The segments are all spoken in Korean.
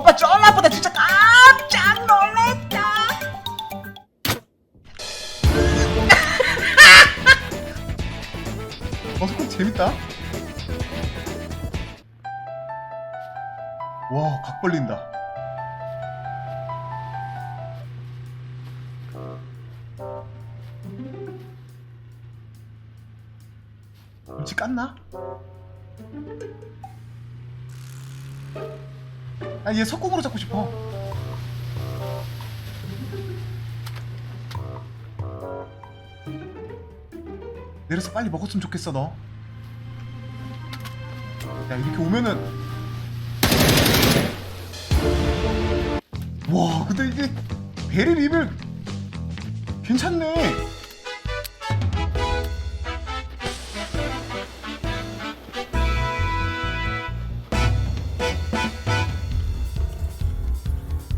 오빠 쫄라보다 진짜 깜짝 놀랬다. 어, 그거 재밌다. 와, 각 벌린다. 김치 깠나? 아, 얘 석궁으로 잡고 싶어. 내려서 빨리 먹었으면 좋겠어, 너. 야, 이렇게 오면은. 와, 근데 이게 베릴 입을 괜찮네.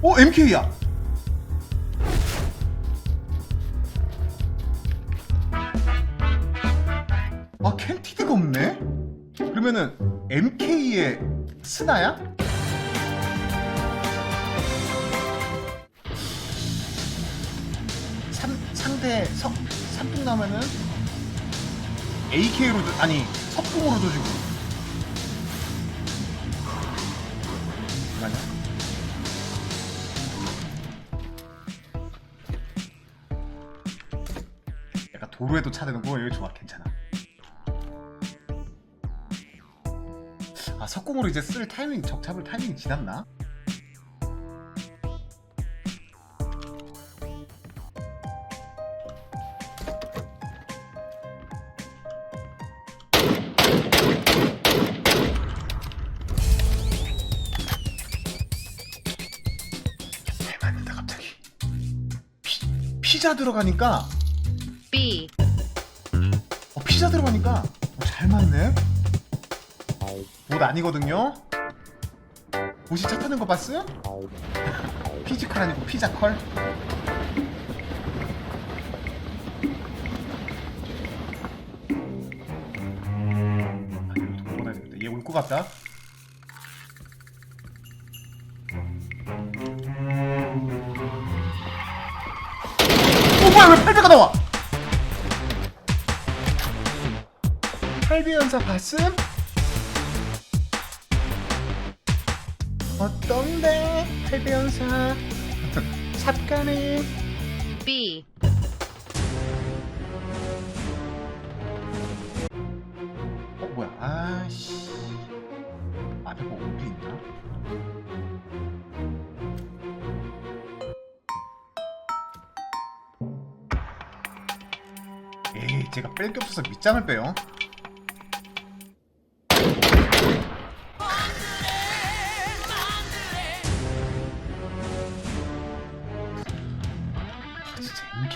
어, MK야. 아, 캔티드가 없네? 그러면은 MK의 스나야? 삼, 상대 석, 삼풍 나면은 AK로 아니 석궁으로 조지고 약간 도로에도 차대는 거? 이거 좋아 괜찮아. 아 석궁으로 이제 쓸 타이밍 적잡을 타이밍이 지났나? 피, 피자 들어가니까 B, 어, 피자 들어가니까 어, 잘 맞네. 옷 아니거든요. 옷이 차 타는 거 봤어요? 피지컬 아니고 피자컬. 아, 얘를 좀 걸어야 되겠다. 얘 올 것 같다. 어 뭐야 왜 팔배가 나와? 팔비연사 봤음? 어떤데 팔비연사? 삽가네. B, 어 뭐야? 아씨. 앞에 뭐 오리 있나? 에이 제가 뺄 게 없어서 밑장을 빼요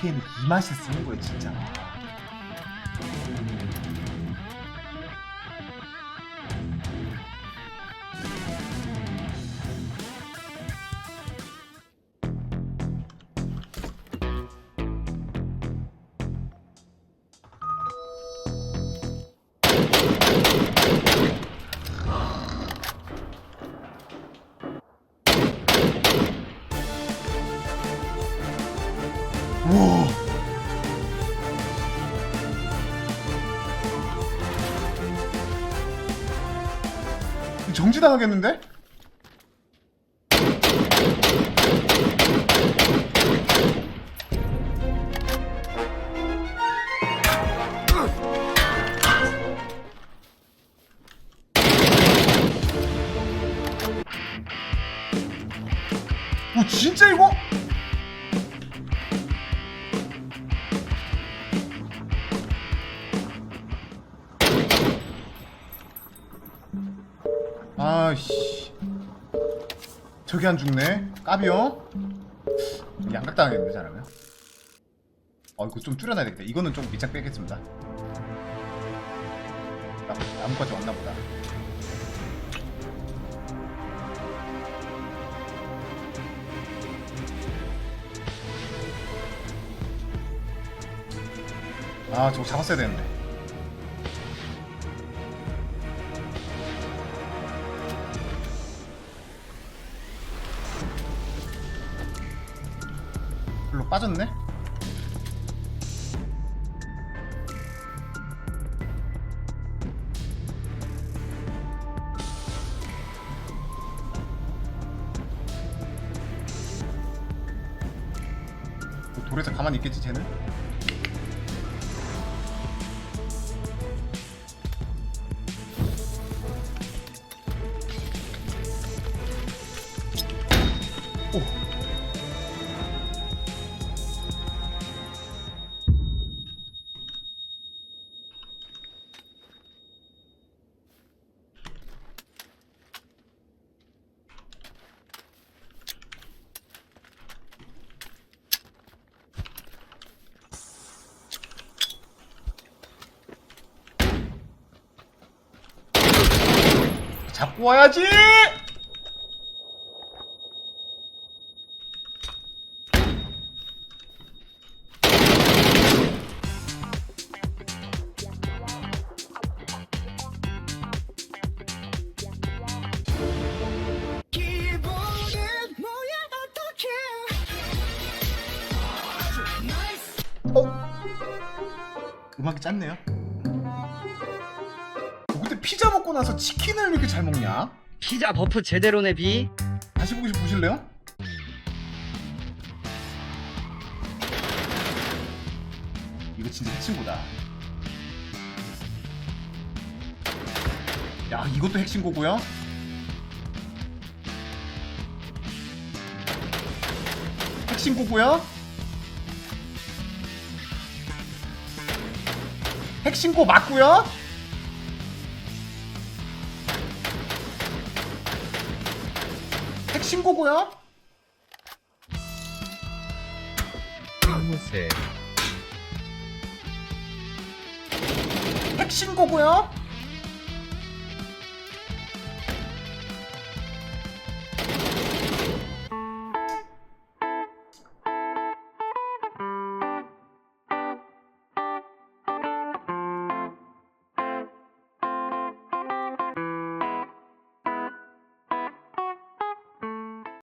MK는 이 맛에 쓰는 거예요 진짜 정지당하겠는데? 오 진짜 이거? 아씨. 저기 안 죽네. 까비요? 양각당하겠네 잘하면 어 이거 좀 줄여놔야 겠다. 이거는 좀 밑장 빼겠습니다. 나무, 나무까지 왔나 보다. 아 저거 잡았어야 되는데 빠졌네? 뭐 돌에서 가만히 있겠지 쟤는? 잡고 와야지! 어? 음악이 짰네요. 나서 치킨을 이렇게 잘 먹냐? 피자 버프 제대로네 비 다시 보기 좀 보실래요? 이거 진짜 핵신고다. 야, 이것도 핵신고고요. 핵신고고요. 핵신고 맞고요. 핵신고고요. 무새 핵신고고요.